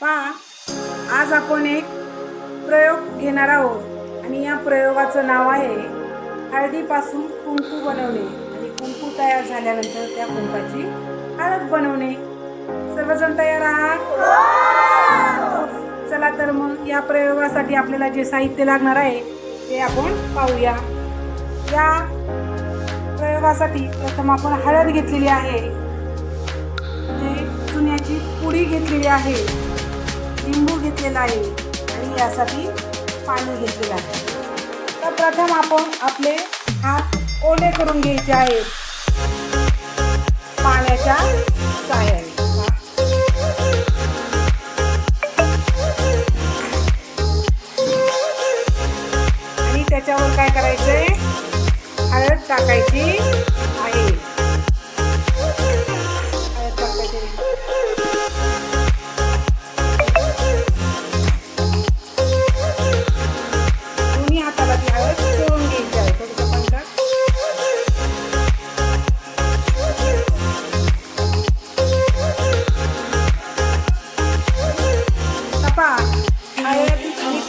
पहा आज आपण एक प्रयोग घेणार आहोत आणि या प्रयोगाचं नाव आहे हळदीपासून कुंकू बनवणे. आणि कुंकू तयार झाल्यानंतर त्या कुंकाची हळद बनवणे. सर्वजण तयार आहात? चला तर मग या प्रयोगासाठी आपल्याला जे साहित्य लागणार आहे ते आपण पाहूया. या प्रयोगासाठी प्रथम आपण हळद घेतलेली आहे. ते चुन्याची पुडी घेतलेली आहे. लिंबू घेतलेला आहे आणि यासाठी पाणी घेतलेलं आहे. तर प्रथम आपण आपले हात ओले करून घ्यायचे आहेत. पाण्याच्या साह्याने. आणि त्याच्यावर काय करायचंय? हळद टाकायची.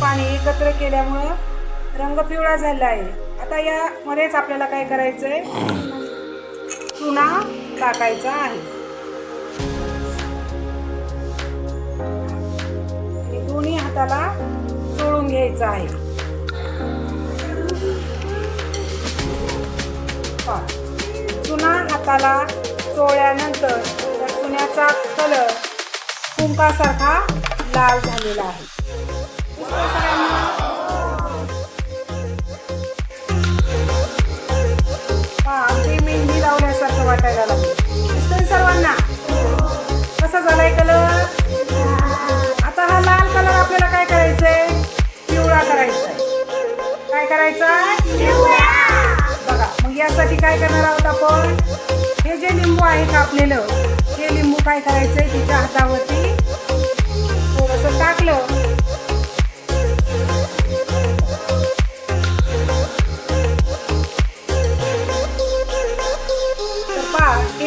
पाणी एकत्र केल्यामुळं रंग पिवळा झाला आहे. आता यामध्येच आपल्याला काय करायचंय? चुना टाकायचा आहे. दोन्ही हाताला चोळून घ्यायचं आहे. चुना हाताला चोळल्यानंतर चुन्याचा कलर कुंकासारखा लाल झालेला आहे. दिसतंय सगळ्यांना? पहा, मेहंदी लावल्यासारखं वाटायला लागलं. दिसतंय सर्वांना? कसा झालाय कलर आता हा लाल कलर आपल्याला काय करायचंय? पिवळा करायचा काय करायचा? बघा मग यासाठी काय करणार आहोत आपण? हे जे लिंबू आहे कापलेलं हे लिंबू काय करायचंय? तिच्या हातावरती थोडंसं टाकलं.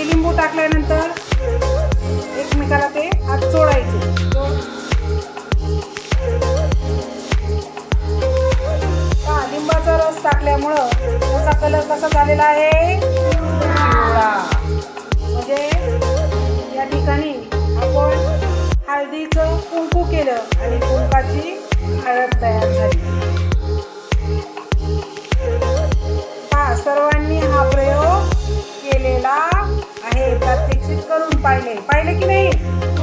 हे लिंबू टाकल्यानंतर एकमेकाला ते हात चोळायचे पहा लिंबाचा रस टाकल्यामुळं त्याचा कलर कसा झालेला आहे? म्हणजे या ठिकाणी आपण हळदीचं कुंकू केलं आणि कुंकाची हळद तयार झाली. पाहिले. पाहिले की नाही?